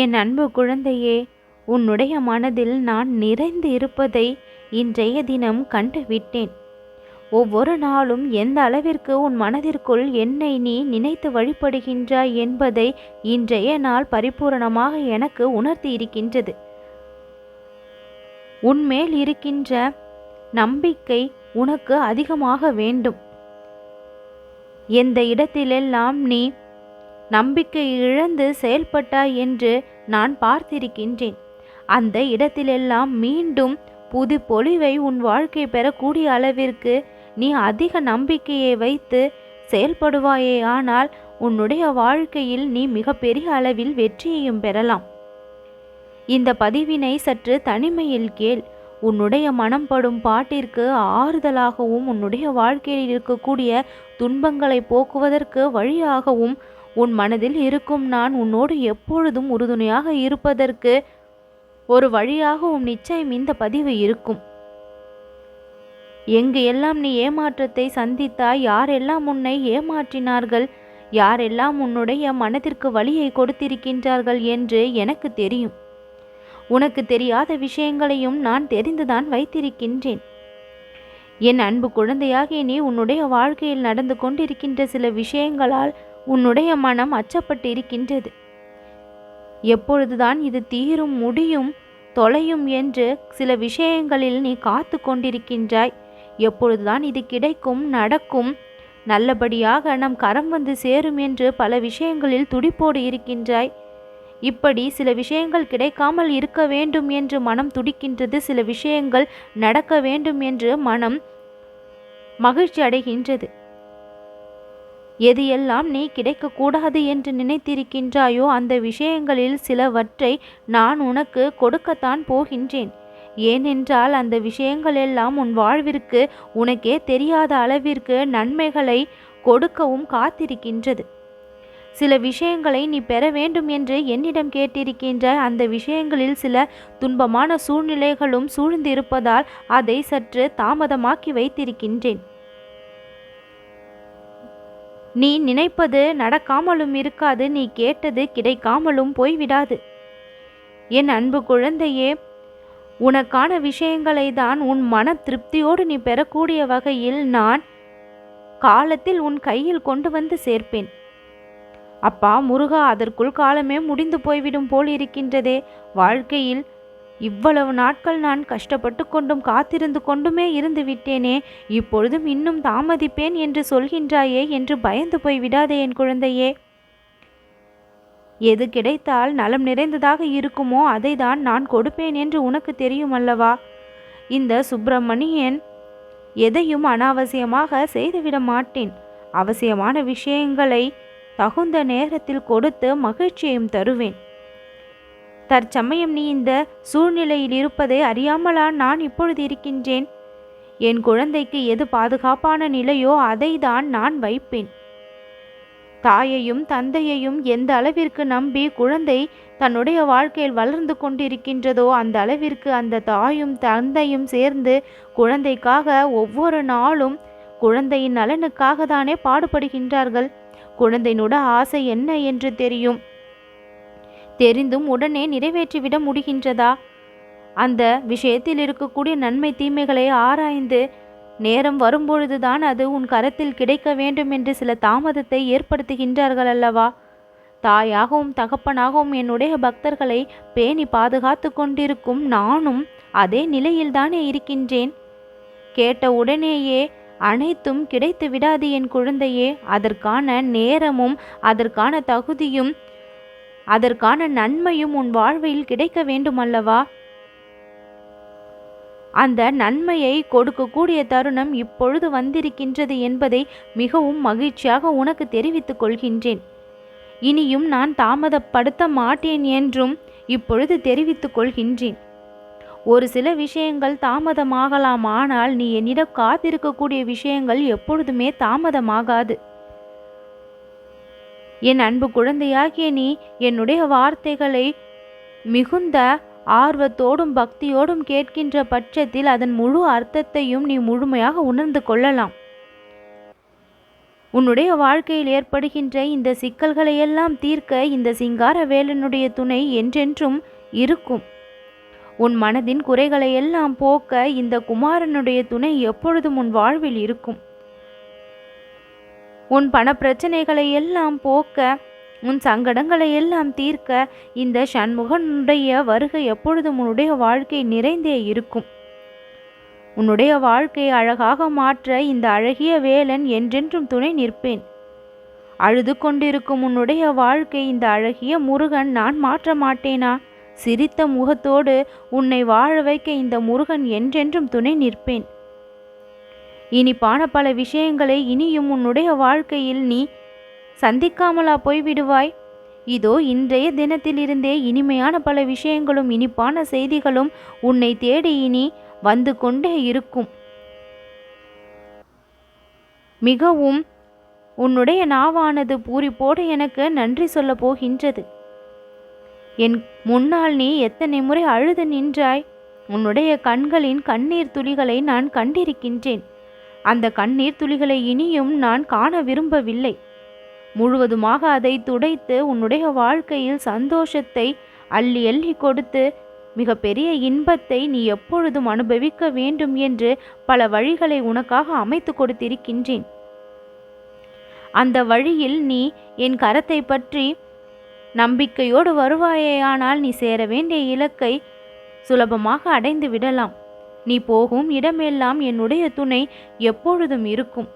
என் அன்பு குழந்தையே உன்னுடைய மனதில் நான் நிறைந்து இருப்பதை இன்றைய தினம் கண்டு விட்டேன் ஒவ்வொரு நாளும் எந்த அளவிற்கு உன் மனதிற்குள் என்னை நீ நினைத்து வழிபடுகின்றாய் என்பதை இன்றைய நாள் பரிபூரணமாக எனக்கு உணர்த்தி இருக்கின்றது. உன்மேல் இருக்கின்ற நம்பிக்கை உனக்கு அதிகமாக வேண்டும். எந்த இடத்திலெல்லாம் நீ நம்பிக்கை இழந்து செயல்பட்டாய் என்று நான் பார்த்திருக்கின்றேன். அந்த இடத்திலெல்லாம் மீண்டும் புது பொலிவை உன் வாழ்க்கை பெறக்கூடிய அளவிற்கு நீ அதிக நம்பிக்கையை வைத்து செயல்படுவாயே ஆனால் உன்னுடைய வாழ்க்கையில் நீ மிகப்பெரிய அளவில் வெற்றியையும் பெறலாம். இந்த பதிவினை சற்று தனிமையில் கேள். உன்னுடைய மனம் படும் பாட்டிற்கு ஆறுதலாகவும் உன்னுடைய வாழ்க்கையில் இருக்கக்கூடிய துன்பங்களை போக்குவதற்கு வழியாகவும் உன் மனதில் இருக்கும் நான் உன்னோடு எப்பொழுதும் உறுதுணையாக இருப்பதற்கு ஒரு வழியாகவும் நிச்சயம் இந்த பதிவு இருக்கும். எங்கு எல்லாம் நீ ஏமாற்றத்தை சந்தித்தாய் யாரெல்லாம் உன்னை ஏமாற்றினார்கள் யாரெல்லாம் உன்னுடைய மனதிற்கு வழியை கொடுத்திருக்கின்றார்கள் என்று எனக்கு தெரியும். உனக்கு தெரியாத விஷயங்களையும் நான் தெரிந்துதான் வைத்திருக்கின்றேன். என் அன்பு குழந்தையாகிய நீ உன்னுடைய வாழ்க்கையில் நடந்து கொண்டிருக்கின்ற சில விஷயங்களால் உன்னுடைய மனம் அச்சப்பட்டு இருக்கின்றது எப்பொழுதுதான் இது தீரும் முடியும் தொலையும் என்று சில விஷயங்களில் நீ காத்து கொண்டிருக்கின்றாய். எப்பொழுதுதான் இது கிடைக்கும் நடக்கும் நல்லபடியாக நம் கரம் வந்து சேரும் என்று பல விஷயங்களில் துடிப்போடு இருக்கின்றாய். இப்படி சில விஷயங்கள் கிடைக்காமல் இருக்க வேண்டும் என்று மனம் துடிக்கின்றது சில விஷயங்கள் நடக்க வேண்டும் என்று மனம் மகிழ்ச்சி அடைகின்றது. எது எல்லாம் நீ கிடைக்கக்கூடாது என்று நினைத்திருக்கின்றாயோ அந்த விஷயங்களில் சிலவற்றை நான் உனக்கு கொடுக்கத்தான் போகின்றேன். ஏனென்றால் அந்த விஷயங்கள் எல்லாம் உன் வாழ்விற்கு உனக்கே தெரியாத அளவிற்கு நன்மைகளை கொடுக்கவும் காத்திருக்கின்றது. சில விஷயங்களை நீ பெற வேண்டும் என்று என்னிடம் கேட்டிருக்கின்ற அந்த விஷயங்களில் சில துன்பமான சூழ்நிலைகளும் சூழ்ந்திருப்பதால் அதை சற்று தாமதமாக்கி வைத்திருக்கின்றேன். நீ நினைப்பது நடக்காமலும் இருக்காது நீ கேட்டது கிடைக்காமலும் போய்விடாது. என் அன்பு குழந்தையே உனக்கான விஷயங்களை தான் உன் மன திருப்தியோடு நீ பெறக்கூடிய வகையில் நான் காலத்தில் உன் கையில் கொண்டு வந்து சேர்ப்பேன். அப்பா முருகா அதற்குள் காலமே முடிந்து போய்விடும் போல் இருக்கின்றதே. வாழ்க்கையில் இவ்வளவு நாட்கள் நான் கஷ்டப்பட்டு கொண்டும் காத்திருந்து கொண்டுமே இருந்து விட்டேனே இப்பொழுதும் இன்னும் தாமதிப்பேன் என்று சொல்கின்றாயே என்று பயந்து போய் விடாதே என் குழந்தையே. எது கிடைத்தால் நலம் நிறைந்ததாக இருக்குமோ அதை தான் நான் கொடுப்பேன் என்று உனக்கு தெரியும் அல்லவா இந்த சுப்பிரமணியன் எதையும் அனாவசியமாக செய்துவிட மாட்டேன். அவசியமான விஷயங்களை தகுந்த நேரத்தில் கொடுத்து மகிழ்ச்சியையும் தருவேன். தற்சமயம் நீ இந்த சூழ்நிலையில் இருப்பதை அறியாமலா நான் இப்பொழுது இருக்கின்றேன். என் குழந்தைக்கு எது பாதுகாப்பான நிலையோ அதை தான் நான் வைப்பேன். தாயையும் தந்தையையும் எந்த அளவிற்கு நம்பி குழந்தை தன்னுடைய வாழ்க்கையில் வளர்ந்து கொண்டிருக்கின்றதோ அந்த அளவிற்கு அந்த தாயும் தந்தையும் சேர்ந்து குழந்தைக்காக ஒவ்வொரு நாளும் குழந்தையின் நலனுக்காக தானே பாடுபடுகின்றார்கள். குழந்தையினோட ஆசை என்ன என்று தெரியும். தெரிந்தும் உடனே நிறைவேற்றிவிட முடிகின்றதா? அந்த விஷயத்தில் இருக்கக்கூடிய நன்மை தீமைகளை ஆராய்ந்து நேரம் வரும்பொழுதுதான் அது உன் கரத்தில் கிடைக்க வேண்டும் என்று சில தாமதத்தை ஏற்படுத்துகின்றார்கள் அல்லவா? தாயாகவும் தகப்பனாகவும் என்னுடைய பக்தர்களை பேணி பாதுகாத்து கொண்டிருக்கும் நானும் அதே நிலையில்தானே இருக்கின்றேன். கேட்ட உடனேயே அனைத்தும் கிடைத்து விடாது என் குழந்தையே அதற்கான நேரமும் அதற்கான தகுதியும் அதற்கான நன்மையும் உன் வாழ்வில் கிடைக்க வேண்டுமல்லவா? அந்த நன்மையை கொடுக்கக்கூடிய தருணம் இப்பொழுது வந்திருக்கின்றது என்பதை மிகவும் மகிழ்ச்சியாக உனக்கு தெரிவித்துக் கொள்கின்றேன். இனியும் நான் தாமதப்படுத்த மாட்டேன் என்றும் இப்பொழுது தெரிவித்துக் கொள்கின்றேன். ஒரு சில விஷயங்கள் தாமதமாகலாம் ஆனால் நீ என்னிடம் காத்திருக்கக்கூடிய விஷயங்கள் எப்பொழுதுமே தாமதமாகாது. என் அன்பு குழந்தையாகிய நீ என்னுடைய வார்த்தைகளை மிகுந்த ஆர்வத்தோடும் பக்தியோடும் கேட்கின்ற பட்சத்தில் அதன் முழு அர்த்தத்தையும் நீ முழுமையாக உணர்ந்து கொள்ளலாம். உன்னுடைய வாழ்க்கையில் ஏற்படுகின்ற இந்த சிக்கல்களை எல்லாம் தீர்க்க இந்த சிங்கார வேலனுடைய துணை என்றென்றும் இருக்கும். உன் மனதின் குறைகளை எல்லாம் போக்க இந்த குமாரனுடைய துணை எப்பொழுதும் உன் வாழ்வில் இருக்கும். உன் பண பிரச்சனைகளை எல்லாம் போக்க உன் சங்கடங்களை எல்லாம் தீர்க்க இந்த சண்முகனுடைய வருகை எப்பொழுதும் உன்னுடைய வாழ்க்கை நிறைந்தே இருக்கும். உன்னுடைய வாழ்க்கையை அழகாக மாற்ற இந்த அழகிய வேலன் என்றென்றும் துணை நிற்பேன். அழுது கொண்டிருக்கும் உன்னுடைய வாழ்க்கை இந்த அழகிய முருகன் நான் மாற்ற மாட்டேனா? சிரித்த முகத்தோடு உன்னை வாழ வைக்க இந்த முருகன் என்றென்றும் துணை நிற்பேன். இனிப்பான பல விஷயங்களை இனியும் உன்னுடைய வாழ்க்கையில் நீ சந்திக்காமலா போய்விடுவாய். இதோ இன்றைய தினத்திலிருந்தே இனிமையான பல விஷயங்களும் இனிப்பான செய்திகளும் உன்னை தேடி இனி வந்து கொண்டே இருக்கும். மிகவும் உன்னுடைய நாவானது பூரிப்போடு எனக்கு நன்றி சொல்ல போகின்றது. என் முன்னால் நீ எத்தனை முறை அழுது நின்றாய்? உன்னுடைய கண்களின் கண்ணீர் துளிகளை நான் கண்டிருக்கின்றேன். அந்த கண்ணீர் துளிகளை இனியும் நான் காண விரும்பவில்லை. முழுவதுமாக அதை துடைத்து உன்னுடைய வாழ்க்கையில் சந்தோஷத்தை அள்ளி அள்ளி கொடுத்து மிக பெரிய இன்பத்தை நீ எப்பொழுதும் அனுபவிக்க வேண்டும் என்று பல வழிகளை உனக்காக அமைத்து கொடுத்திருக்கின்றேன். அந்த வழியில் நீ என் கரத்தை பற்றி நம்பிக்கையோடு வருவாயேயானால் நீ சேர வேண்டிய இலக்கை சுலபமாக அடைந்து விடலாம். நீ போகும் இடமெல்லாம் என்னுடைய துணை எப்பொழுதும் இருக்கும்.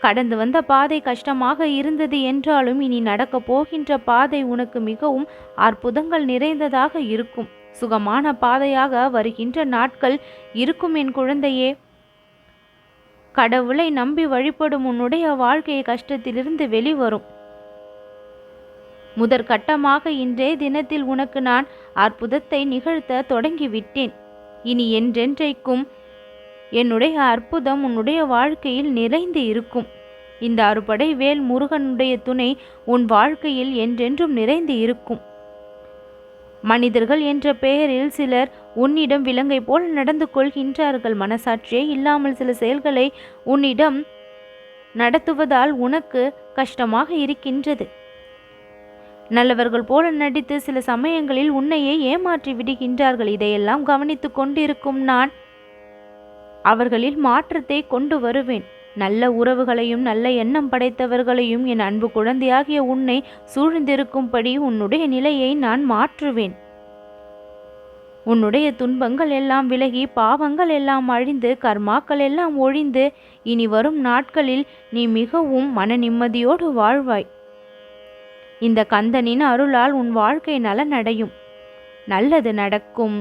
கடந்து வந்த பாதை கஷ்டமாக இருந்தது என்றாலும் இனி நடக்கப் போகின்ற பாதை உனக்கு மிகவும் அற்புதங்கள் நிறைந்ததாக இருக்கும். சுகமான பாதையாக வருகின்ற நாட்கள் இருக்கும் என் குழந்தையே. கடவுளை நம்பி வழிபடும் உன்னுடைய வாழ்க்கை கஷ்டத்திலிருந்து வெளிவரும். முதற்கட்டமாக இன்றே தினத்தில் உனக்கு நான் அற்புதத்தை நிகழ்த்த தொடங்கிவிட்டேன். இனி என்றென்றைக்கும் என்னுடைய அற்புதம் உன்னுடைய வாழ்க்கையில் நிறைந்து இருக்கும். இந்த அறுபடை வேல் முருகனுடைய துணை உன் வாழ்க்கையில் என்றென்றும் நிறைந்து இருக்கும். மனிதர்கள் என்ற பெயரில் சிலர் உன்னிடம் விலங்கை போல் நடந்து கொள்கின்றார்கள். மனசாட்சியே இல்லாமல் சில செயல்களை உன்னிடம் நடத்துவதால் உனக்கு கஷ்டமாக இருக்கின்றது. நல்லவர்கள் போல நடித்து சில சமயங்களில் உன்னையே ஏமாற்றி விடுகின்றார்கள். இதையெல்லாம் கவனித்து கொண்டிருக்கும் நான் அவர்களில் மாற்றத்தை கொண்டு வருவேன். நல்ல உறவுகளையும் நல்ல எண்ணம் படைத்தவர்களையும் என் அன்பு குழந்தையாகிய உன்னை சூழ்ந்திருக்கும்படி உன்னுடைய நிலையை நான் மாற்றுவேன். உன்னுடைய துன்பங்கள் எல்லாம் விலகி பாவங்கள் எல்லாம் அழிந்து கர்மாக்கள் எல்லாம் ஒழிந்து இனி வரும் நாட்களில் நீ மிகவும் மன நிம்மதியோடு வாழ்வாய். இந்த கந்தனின் அருளால் உன் வாழ்க்கை நலனடையும். நல்லது நடக்கும்.